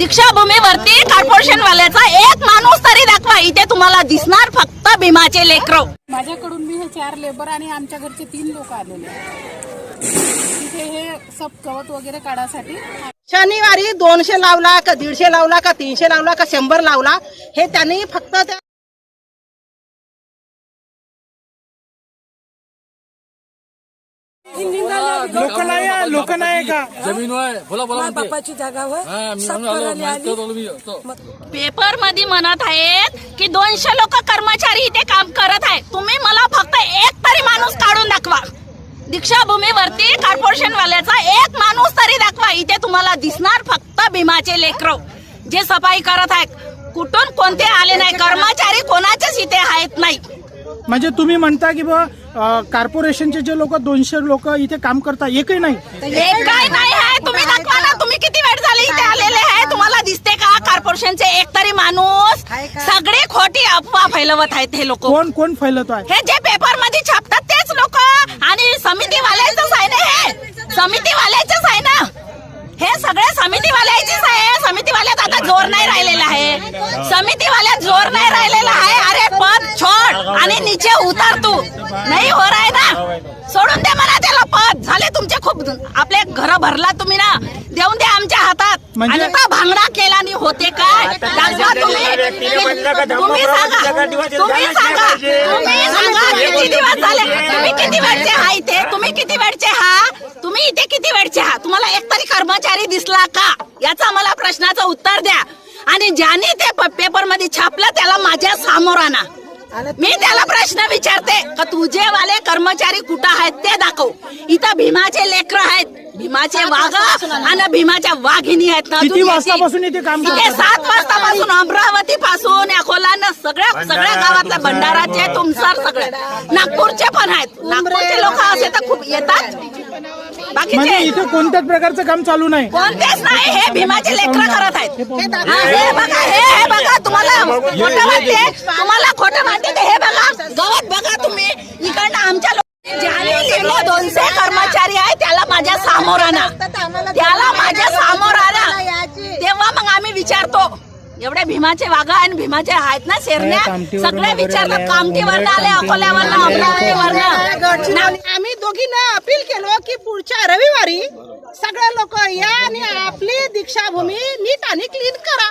दीक्षाभूमीवरती corporation वाल्याचा एक माणूस तरी दाखवा. इथे तुम्हाला दिसणार फक्त भीमाचे लेकरं. माझ्याकडून मी हे चार लेबर आणि आमच्या घरचे तीन लोक आलेले. तिथे हे सब गवत वगैरे काढासाठी शनिवारी दोनशे लावला का दीडशे लावला का तीनशे लावला का शंभर लावला हे त्यांनी फक्त त्या लोक नाही लोक नाही का? जमीन होय बोला बोला म्हणते बापाची जागा होय. हा मी म्हणून आलो माहिती होतं मी तो. पेपरमध्ये म्हणत आहेत की दोनशे लोक कर्मचारी इथे काम करत आहे तुम्ही मला फक्त एक तरी माणूस काढून दाखवा. दीक्षाभूमीवरती कॉर्पोरेशन वाल्याचा एक माणूस तरी दाखवा. इथे तुम्हाला दिसणार फक्त भीमाचे लेकरं जे सफाई करत आहेत. कुठून कोणते आले नाही? कर्मचारी कोणाचेच इथे आहेत नाही. म्हणजे तुम्ही म्हणता की बा कॉर्पोरेशनचे जे लोक दोनशे लोक इथे काम करतात एकही नाही. एक काय नाही आहे. तुम्ही दाखवा ना तुम्ही किती वेळ झाले इथे आलेले आहे? तुम्हाला दिसते का कॉर्पोरेशनचे एक तरी माणूस? सगळे खोटी अफवा फैलवत आहेत हे लोक. कोण कोण फैलतो आहे? हे जे पेपरमध्ये छापतात तेच लोक. आणि समितीवाल्यांचंच आहे. ना हे समितीवाल्याचंच आहे. ना हे सगळे समितीवाल्याचीच आहे. समितीवाल्यात आता जोर नाही राहिलेला आहे. समितीवाल्यात जोर नाही राहिलेला आहे. छोड आणि नीचे उतार तू. नाही हो आहे ना सोडून द्या मला त्याला पद. झाले तुमचे खूप आपले घर भरला तुम्ही ना. देऊन द्या आमच्या हातात. म्हणजे- आणि का भांगडा केला आणि होते काय? तुम्ही. तुम्ही सांगा. तुम्ही सांगा. तुम्ही सांगा किती दिवस झाले? तुम्ही किती वेळचे हा इथे? तुम्ही किती वेळचे हा? तुम्ही इथे किती वेळचे हा? तुम्हाला एक तरी कर्मचारी दिसला का? याचा मला प्रश्नाचं उत्तर द्या. आणि ज्याने ते पेपरमध्ये छापलं त्याला माझ्यासमोर आणा मी त्याला प्रश्न विचारते का तुझे वाले कर्मचारी कुठं आहेत ते दाखव. इथं भीमाचे लेकर आहेत भीमाचे वाघ आणि भीमाच्या वाघिणी आहेत ना. किती वाजतापासून इथे काम इथे करतात? सात वाजतापासून अमरावती पासून अकोला सगळ्या सगळ्या गावातल्या भंडाराचे तुमसर सगळे. नागपूरचे पण आहेत. नागपूरचे लोक असे तर खूप येतात. म्हणजे बाकीचे इथे कोणत्याच प्रकारचं काम चालू नाही. कोणतेच नाही हे भीमाचे लेकर करत आहेत. हा, हे बघा हे हे बघा तुम्हाला खोटं वाटते तुम्हाला खोटं वाटते ते हे बघा गवत बघा तुम्ही इकडनं आमच्या लोक- ज्याने लिहिलं दोनशे कर्मचारी आहे त्याला माझ्या समोर आणा त्याला माझ्यासमोर आणा तेव्हा मग आम्ही विचारतो एवढे भीमाचे वाघा आणि भीमाचे आहेत ना शेरण्या? सगळे विचारतात आले, कामठीवरनं आले अकोल्यावरनं अमरावतीवरनं. आम्ही दोघींना अपील केलो की पुढच्या रविवारी सगळे लोक या आणि आपली दीक्षाभूमी नीट आणि क्लीन करा.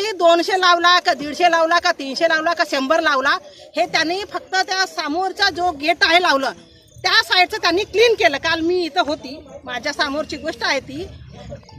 शनिवारी दोनशे लावला का दीडशे लावला का तीनशे लावला का शंभर लावला हे त्यांनी फक्त त्या समोरचा जो गेट आहे लावलं त्या साईडचं त्यांनी क्लीन केलं. काल मी इथं होती माझ्या समोरची गोष्ट आहे ती.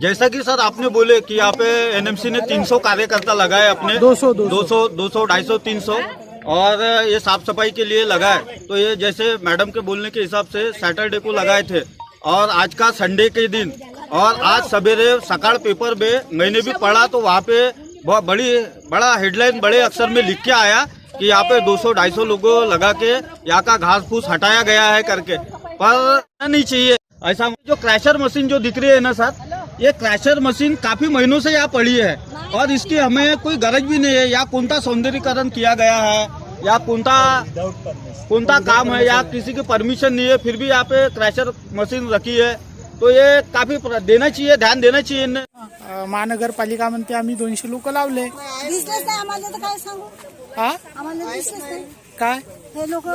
जैसा कि सर आपने बोले कि यहाँ पे एनएमसी ने 300 कार्यकर्ता लगाए अपने। 200, 200। 200 200 250 300 और ये साफ़ सफ़ाई के लिए लगाए। तो ये जैसे मैडम के बोलने के हिसाब से सैटरडे को लगाए थे। और आज का संडे के दिन। और आज सवेरे सकाल पेपर में मैंने भी पढ़ा तो वहाँ पे बहुत बड़ी, बड़ा हेडलाइन बड़े अक्षर में लिख के आया कि यहाँ पे 200-250 लोगों लगा के यहाँ का घास फूस हटाया गया है करके। पर नहीं चाहिए। ऐसा जो क्रैशर मशीन जो दिख रही है ना सर ये क्रैशर मशीन काफ़ी महीनों से यहाँ पड़ी है और इसकी हमें कोई गरज भी नहीं है। या कोणता सौंदर्यीकरण किया गया है, या कोणता कोणता काम है, या किसी की परमिशन नहीं है, फिर भी यहाँ पे क्रैशर मशीन रखी है। तो ये काफ़ी देना चाहिए, ध्यान देना चाहिए महानगरपालिका म्हणते आम्ही दोनशे लोक लावले. दिसलेच नाही आम्हाला तर काय सांगू? हा? आम्हाला दिसलेच नाही. काय? हे लोक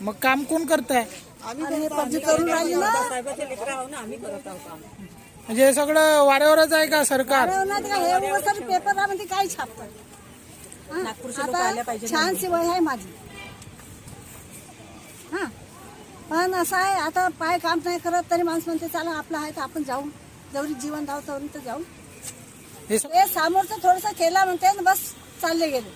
मग काम कोण करताय? आम्ही पब्लिक करून राहिली ना. म्हणजे हे सगळं वाऱ्यावरच आहे का सरकार? तर काय, हे छापतात हा? आता छान शिवाय आहे माझी. हा. पण असं आहे आता पाय काम नाही करत तरी माणूस म्हणते चला आपलं आहे तर आपण जाऊ. जेवढी जीवन धाव तेवढी तर जाऊ. हे स- ते समोरचं थोडस केला म्हणते आणि बस चालले गेले.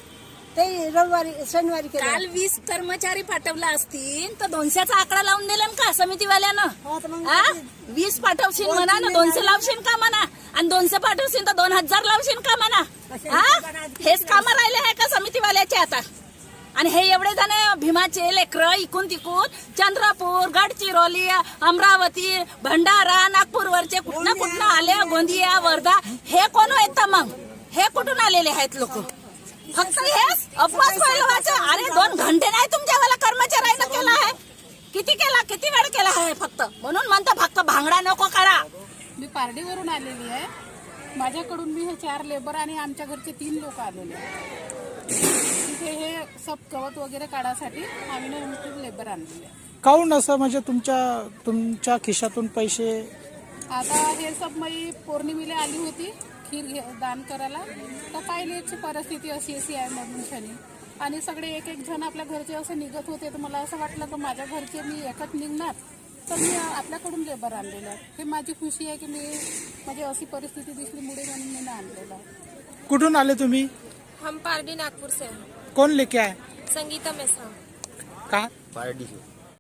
ते रविवारी शनिवारी काल. केलं वीस कर्मचारी पाठवला असतील तर दोनशेचा आकडा लावून दिला ना का समितीवाल्यानं? हो, तर मग हा? वीस पाठवशील म्हणा ना दोनशे लावशील का म्हणा? आणि दोनशे पाठवशील तर दोन हजार लावशील का म्हणा? हा हेच कामं राहिले आहे का समितीवाल्याचे आता? आणि हे एवढे जण भीमाचे लेकर इकून तिकून चंद्रपूर गडचिरोली अमरावती भंडारा नागपूरवरचे कुठनं कुठनं आले गोंदिया वर्धा. हे कोण आहेत मग? हे कुठून आलेले आहेत लोक? फक्त हेच अपवाद फैलवायचं अरे दोन घंटे नाही तुमच्या वाला कर्मचाऱ्यानं केला आहे. किती केला? किती वेळ केला आहे फक्त? झगडा नको करा. मी पारडीवरून आलेली आहे. माझ्याकडून मी हे चार लेबर आणि आमच्या घरचे तीन लोक आलेले तिथे हे सब गवत वगैरे काढासाठी आम्ही ना लेबर आणलेले आहे. काऊन असं? म्हणजे तुमच्या तुमच्या खिशातून पैसे आता हे सब मी पौर्णिमेला आली होती खीर घे दान करायला. तर पाहिलेची परिस्थिती अशी अशी आहे म्हणून शनी. आणि सगळे एक एक जण आपल्या घरचे असे निघत होते. तर मला असं वाटलं की माझ्या घरचे मी एकच निघणार. तर मी आपल्याकडून लेबर आणलेलं आहे. हे माझी खुशी आहे की मी म्हणजे अशी परिस्थिती दिसलीमुळे म्हणून मी आणलेलं आहे. कुठून आले तुम्ही? हम पारडी नागपुर से हैं कोण लेके आहे संगीता मिश्रा का पार्टी से।